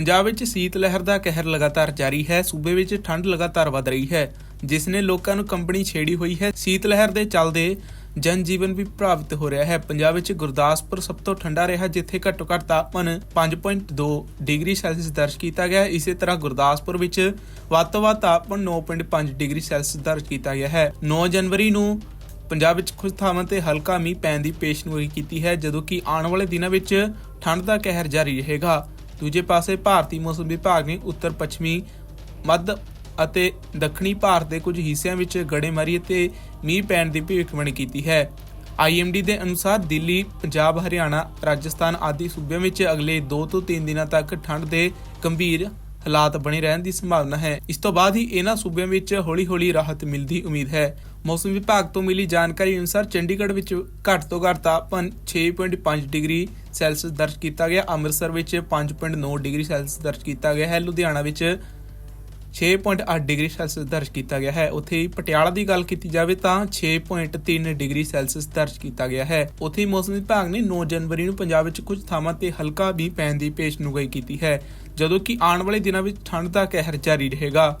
ਪੰਜਾਬ ਵਿੱਚ ਸੀਤ ਲਹਿਰ ਦਾ ਕਹਿਰ ਲਗਾਤਾਰ ਜਾਰੀ ਹੈ। ਸੂਬੇ ਵਿੱਚ ਠੰਡ ਲਗਾਤਾਰ ਵਧ ਰਹੀ ਹੈ, ਜਿਸ ਨੇ ਲੋਕਾਂ ਨੂੰ ਕੰਬਣੀ ਛੇੜੀ ਹੋਈ ਹੈ। ਸੀਤ ਲਹਿਰ ਦੇ ਚੱਲਦੇ ਜਨ ਜੀਵਨ ਵੀ ਪ੍ਰਭਾਵਿਤ ਹੋ ਰਿਹਾ ਹੈ। ਪੰਜਾਬ ਵਿੱਚ ਗੁਰਦਾਸਪੁਰ ਸਭ ਤੋਂ ਠੰਡਾ ਰਿਹਾ, ਜਿੱਥੇ ਘੱਟੋ ਘੱਟ ਤਾਪਮਾਨ 5.2 ਡਿਗਰੀ ਸੈਲਸੀਅਸ ਦਰਜ ਕੀਤਾ ਗਿਆ ਇਸੇ ਤਰ੍ਹਾਂ ਗੁਰਦਾਸਪੁਰ ਵਿੱਚ ਵੱਧ ਤੋਂ ਵੱਧ ਤਾਪਮਾਨ 9.5 ਡਿਗਰੀ ਸੈਲਸੀਅਸ ਦਰਜ ਕੀਤਾ ਗਿਆ ਹੈ। 9 ਜਨਵਰੀ ਨੂੰ ਪੰਜਾਬ ਵਿੱਚ ਕੁਝ ਥਾਵਾਂ ਤੇ ਹਲਕਾ ਮੀਂਹ ਪੈਣ ਦੀ ਪੇਸ਼ਨਗੋਈ ਕੀਤੀ ਹੈ, ਜਦੋਂ ਕਿ ਆਉਣ ਵਾਲੇ ਦਿਨਾਂ ਵਿੱਚ ਠੰਡ ਦਾ ਕਹਿਰ ਜਾਰੀ ਰਹੇਗਾ। ਦੂਜੇ ਪਾਸੇ ਭਾਰਤੀ ਮੌਸਮ ਵਿਭਾਗ ਨੇ ਉੱਤਰ ਪੱਛਮੀ ਮੱਧ ਅਤੇ ਦੱਖਣੀ ਭਾਰਤ ਦੇ ਕੁਝ ਹਿੱਸਿਆਂ ਵਿੱਚ ਗੜੇਮਾਰੀ ਅਤੇ ਮੀਂਹ ਪੈਣ ਦੀ ਭਵਿੱਖਬਾਣੀ ਕੀਤੀ ਹੈ। ਆਈਐਮਡੀ ਦੇ ਅਨੁਸਾਰ ਦਿੱਲੀ, ਪੰਜਾਬ, ਹਰਿਆਣਾ, ਰਾਜਸਥਾਨ ਆਦਿ ਸੂਬਿਆਂ ਵਿੱਚ ਅਗਲੇ 2 ਤੋਂ 3 ਦਿਨਾਂ ਤੱਕ ਠੰਡ ਦੇ ਗੰਭੀਰ ਹਾਲਾਤ ਬਣੇ ਰਹਿਣ ਦੀ ਸੰਭਾਵਨਾ ਹੈ। ਇਸ ਤੋਂ ਬਾਅਦ ਹੀ ਇਹਨਾਂ ਸੂਬਿਆਂ ਵਿੱਚ ਹੌਲੀ-ਹੌਲੀ ਰਾਹਤ ਮਿਲਦੀ ਉਮੀਦ ਹੈ। ਮੌਸਮ ਵਿਭਾਗ ਤੋਂ ਮਿਲੀ ਜਾਣਕਾਰੀ ਅਨੁਸਾਰ ਚੰਡੀਗੜ੍ਹ ਵਿੱਚ ਘੱਟ ਤੋਂ ਘੱਟ ਤਾਪਮਾਨ 6.5 ਡਿਗਰੀ ਸੈਲਸੀਅਸ ਦਰਜ ਕੀਤਾ ਗਿਆ। ਅੰਮ੍ਰਿਤਸਰ ਵਿੱਚ 5.9 ਡਿਗਰੀ ਸੈਲਸੀਅਸ ਦਰਜ ਕੀਤਾ ਗਿਆ ਹੈ। ਲੁਧਿਆਣਾ ਵਿੱਚ 6.8 ਡਿਗਰੀ ਸੈਲਸੀਅਸ ਦਰਜ ਕੀਤਾ ਗਿਆ ਹੈ। ਉੱਥੇ ਹੀ ਪਟਿਆਲਾ ਦੀ ਗੱਲ ਕੀਤੀ ਜਾਵੇ ਤਾਂ 6.3 ਡਿਗਰੀ ਸੈਲਸੀਅਸ ਦਰਜ ਕੀਤਾ ਗਿਆ ਹੈ। ਉੱਥੇ ਮੌਸਮ ਵਿਭਾਗ ਨੇ 9 ਜਨਵਰੀ ਨੂੰ ਪੰਜਾਬ ਵਿੱਚ ਕੁਝ ਥਾਵਾਂ ਤੇ ਹਲਕਾ ਵੀ ਪੈਣ ਦੀ ਪੇਸ਼ਨਗੋਈ ਕੀਤੀ ਹੈ, ਜਦੋਂ ਕਿ ਆਉਣ ਵਾਲੇ ਦਿਨਾਂ ਵਿੱਚ ਠੰਡ ਦਾ ਕਹਿਰ ਜਾਰੀ ਰਹੇਗਾ।